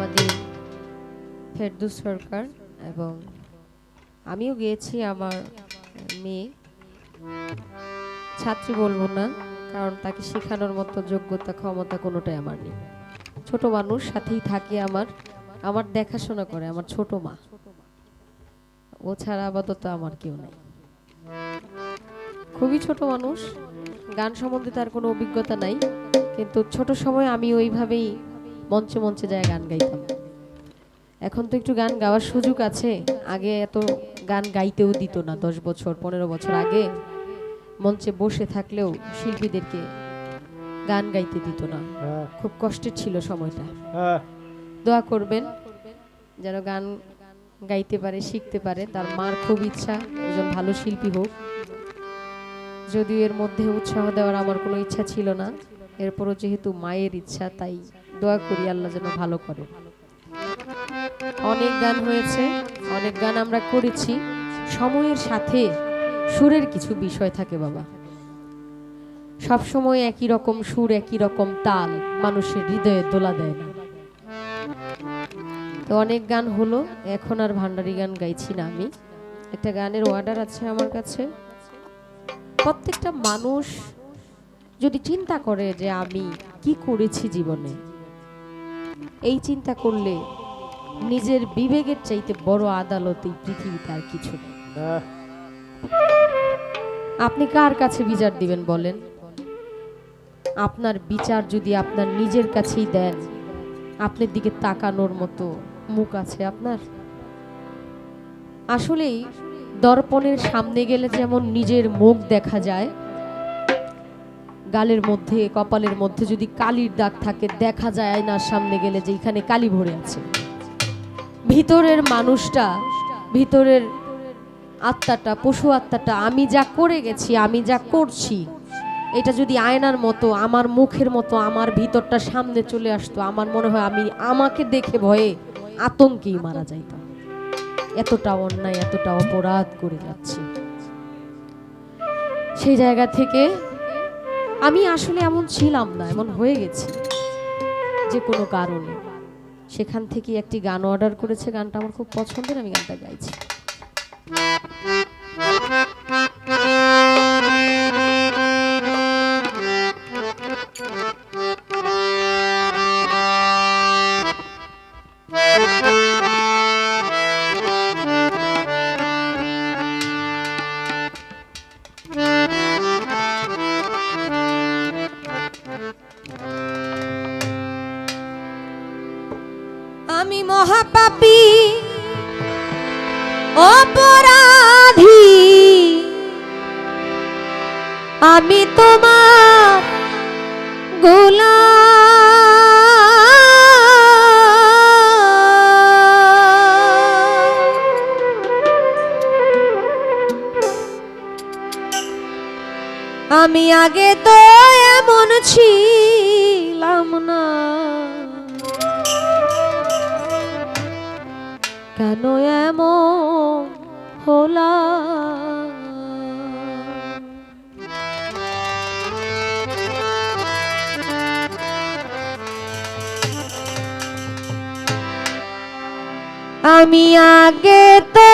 আমাদের ফেরদুস সরকার এবং আমিও গিয়েছি আমার মেয়ে। ছাত্রী বলব না, কারণ তাকে শেখানোর মতো যোগ্যতা, ক্ষমতা কোনোটাই আমার নেই। ছোট মানুষ, সাথেই থাকে আমার। আমার দেখাশোনা করে, আমার ছোট মা। ও ছাড়া আপাতত আমার কেউ নেই। খুবই ছোট মানুষ, গান সম্বন্ধে তার কোনো অভিজ্ঞতা নাই, কিন্তু ছোট সময় আমি ওইভাবেই মঞ্চে মঞ্চে যায় গান গাইতাম। এখন তো একটু গান গাওয়ার সুযোগ আছে। আগে এত গান গাইতেও দিত না দশ বছর পনেরো বছর আগে। মঞ্চে বসে থাকলেও শিল্পীদেরকে গান গাইতে দিত না। হ্যাঁ। খুব কষ্টের ছিল সময়টা। হ্যাঁ। দোয়া করবেন যেন গান গাইতে পারে শিখতে পারে। তার মার খুব ইচ্ছা একজন ভালো শিল্পী হোক। যদিও এর মধ্যে উৎসাহ দেওয়ার আমার কোনো ইচ্ছা ছিল না। এরপরও যেহেতু মায়ের ইচ্ছা তাই দোয়া করি আল্লাহ যেন ভালো করে। অনেক গান হয়েছে, অনেক গান আমরা করেছি। সময়ের সাথে সুরের কিছু বিষয় থাকে বাবা। সব সময় একই রকম সুর, একই রকম তাল মানুষের হৃদয়ে দোলা দেয় না। তো অনেক গান হলো, এখন আর ভান্ডারি গান গাইছি না আমি। একটা গানের অর্ডার আছে আমার কাছে। প্রত্যেকটা মানুষ যদি চিন্তা করে যে আমি কি করেছি জীবনে এই চিন্তা করলে নিজের বিবেকের চাইতে বড় আদালত এই পৃথিবীতে আর কিছু নেই। আপনি কার কাছে বিচার দিবেন বলেন? আপনার বিচার যদি আপনার নিজের কাছেই দেন আপনার দিকে তাকানোর মতো মুখ আছে আপনার? আসলেই দর্পণের সামনে গেলে যেমন নিজের মুখ দেখা যায় গালের মধ্যে, কপালের মধ্যে যদি কালির দাগ থাকে, দেখা যায় আয়নার সামনে গেলে যে এখানে কালি ভরে আছে। ভিতরের মানুষটা, ভিতরের আত্মাটা, পশু আত্মাটা, আমি যা করে গেছি, আমি যা করছি, এটা যদি আয়নার মতো, আমার মুখের মতো, আমার ভিতরটা সামনে চলে আসতো, আমার মনে হয় আমি আমাকে দেখে ভয়ে আতঙ্কেই মারা যাইতাম। এতটা অন্যায়, এতটা অপরাধ করে যাচ্ছি। সেই জায়গা থেকে আমি আসলে এমন ছিলাম না, এমন হয়ে গেছি যে কোনো কারণে। সেখান থেকে একটি গান অর্ডার করেছে, গানটা আমার খুব পছন্দের, আমি গানটা গাইছি। আমি মহাপাপী অপরাধী। আমি তোমার গোলাম। আমি আগে তো এমন ছিলাম না। কেন এমন হলা আমি আগে তো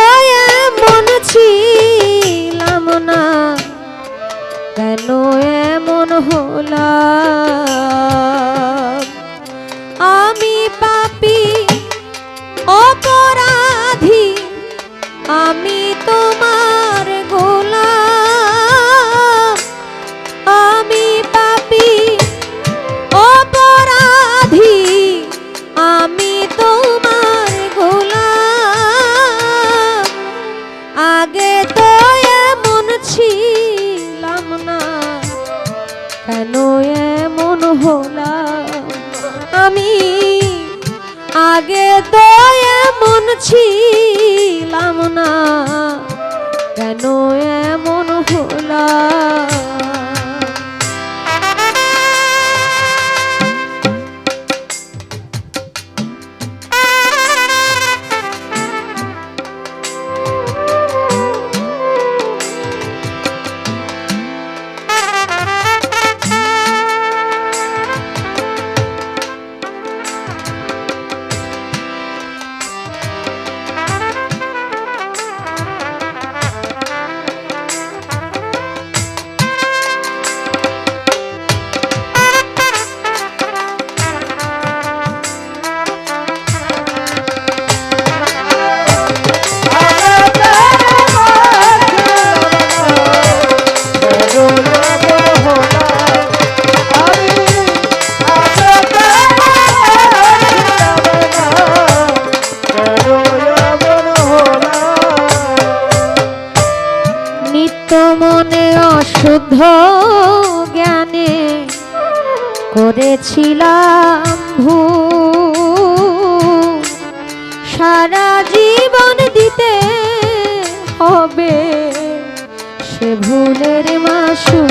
এমন শুদ্ধ জ্ঞানে করেছিলাম ভু সারা জীবন দিতে হবে সে ভুলের মাসু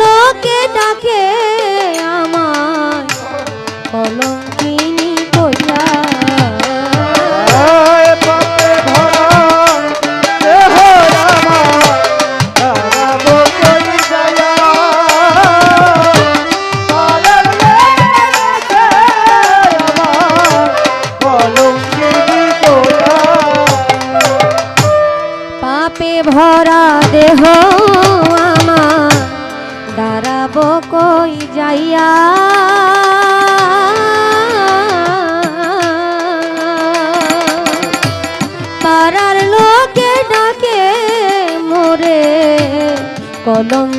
লোকে ডাকে। পাইয়া। পাড়ার লোকে ডাকে মোরে কলম